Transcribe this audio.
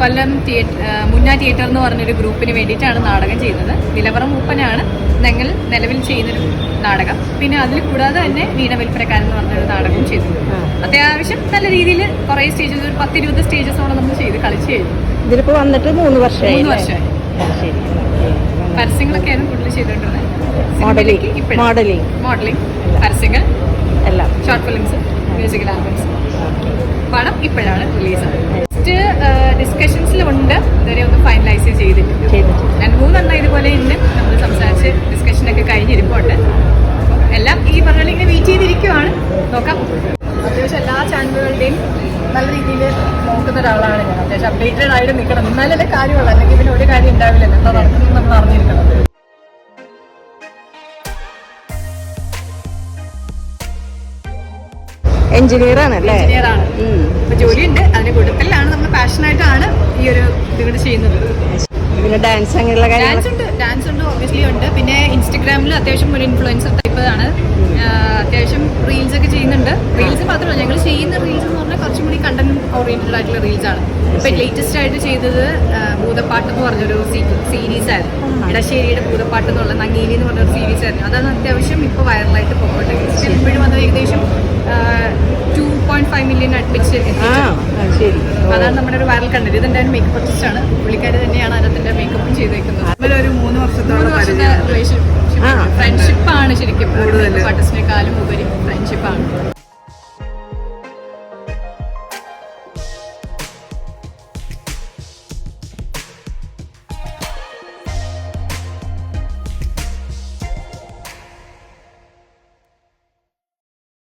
കൊല്ലം theatre മുന്ന theatre എന്ന് പറഞ്ഞൊരു ഗ്രൂപ്പിന് വേണ്ടിയിട്ടാണ് നാടകം ചെയ്യുന്നത്. നിലവറം മൂപ്പനാണ് ഞങ്ങൾ നിലവിൽ ചെയ്യുന്നൊരു നാടകം. പിന്നെ അതിൽ കൂടാതെ തന്നെ വീണ വിൽപ്പനക്കാരൻ എന്ന് പറഞ്ഞൊരു നാടകവും ചെയ്തു. അത്യാവശ്യം നല്ല രീതിയിൽ കുറേ സ്റ്റേജസ് ഒരു പത്തിരുപത് സ്റ്റേജസോളം നമ്മൾ ചെയ്ത് കളിച്ച് കഴിഞ്ഞു. ഇതിലിപ്പോ വന്നിട്ട് മൂന്ന് വർഷമായി മൂന്ന്? വർഷമായി. പരസ്യങ്ങളൊക്കെയാണ് കൂടുതൽ ചെയ്തുകൊണ്ടിരുന്നത്. മോഡലിംഗ് മോഡലിംഗ് മോഡലിംഗ് പരസ്യങ്ങൾ. എല്ലാം. ഷോർട്ട് ഫിലിംസ് മ്യൂസിക്കൽ ആൽബംസ് പണം ഇപ്പോഴാണ് റിലീസ് ഫസ്റ്റ് ഡിസ്കഷൻസിലുണ്ട് ഇതുവരെ ഒന്ന് ഫൈനലൈസ് ചെയ്തിട്ടുണ്ട് രണ്ട് മൂന്നെണ്ണം ഇതുപോലെ ഇന്ന് നമ്മൾ സംസാരിച്ച് ഡിസ്കഷനൊക്കെ കഴിഞ്ഞിരിപ്പുണ്ട് അപ്പം എല്ലാം ഈ പറഞ്ഞ പോലെ ഇങ്ങനെ വെയിറ്റ് ചെയ്തിരിക്കുവാണ്. നോക്കാം. അത്യാവശ്യം എല്ലാ ചാനലുകളുടെയും നല്ല രീതിയിൽ നോക്കുന്ന ഒരാളാണ് ഞാൻ. അത്യാവശ്യം അപ്ഡേറ്റഡ് ആയിട്ട് നിൽക്കണം എന്നാലല്ലേ കാര്യമുള്ളൂ. അല്ലെങ്കിൽ പിന്നെ ഒരു കാര്യം ഉണ്ടാവില്ല. എന്താ നടക്കുന്നത് നമ്മൾ അറിഞ്ഞിരിക്കണം. എഞ്ചിനീയർ ആണ് അല്ലേ എഞ്ചിനീയർ ആണ് ഇതുകൊണ്ട് ചെയ്യുന്നത്. പിന്നെ ഡാൻസ് അങ്ങനെയുള്ള ഡാൻസ് ഉണ്ട് ഡാൻസ് ഉണ്ട് ഒബ്വിയസ്ലി ഉണ്ട്. പിന്നെ ഇൻസ്റ്റഗ്രാമിൽ അത്യാവശ്യം ഒരു ഇൻഫ്ലുവൻസർ ടൈപ്പ് ആണ്. അത്യാവശ്യം റീൽസ് ഒക്കെ ചെയ്യുന്നുണ്ട്. റീൽസ് മാത്രമല്ല ഞങ്ങൾ ചെയ്യുന്ന റീൽസ് എന്ന് പറഞ്ഞാൽ കുറച്ചും കൂടി കണ്ടന്റ് ഓറിയന്റഡ് ആയിട്ടുള്ള റീൽസ് ആണ്. ഇപ്പൊ ലേറ്റസ്റ്റ് ആയിട്ട് ചെയ്തത് ഭൂതപ്പാട്ട് എന്ന് പറഞ്ഞൊരു സീരീസ് ആയിരുന്നു. ഇടശ്ശേരിയുടെ ഭൂതപ്പാട്ട് എന്നുള്ള നങ്ങീലി എന്ന് പറഞ്ഞൊരു സീരീസ് ആയിരുന്നു. അതാണ് അത്യാവശ്യം ഇപ്പോൾ വൈറലായിട്ട് പോകട്ടെ ഇപ്പോഴും അത് ഏകദേശം two point five million admit അതാണ് നമ്മുടെ ഒരു വൈറൽ കണ്ടന്റ് ഇതെന്റെ മേക്കപ്പ് ആർട്ടിസ്റ്റ് ആണ്. പുള്ളിക്കാരി തന്നെയാണ് അതിന്റെ മേക്കപ്പും ചെയ്തേക്കുന്നത്. ഒരു മൂന്ന് വർഷത്തെ ഫ്രണ്ട്ഷിപ്പ് ആണ്.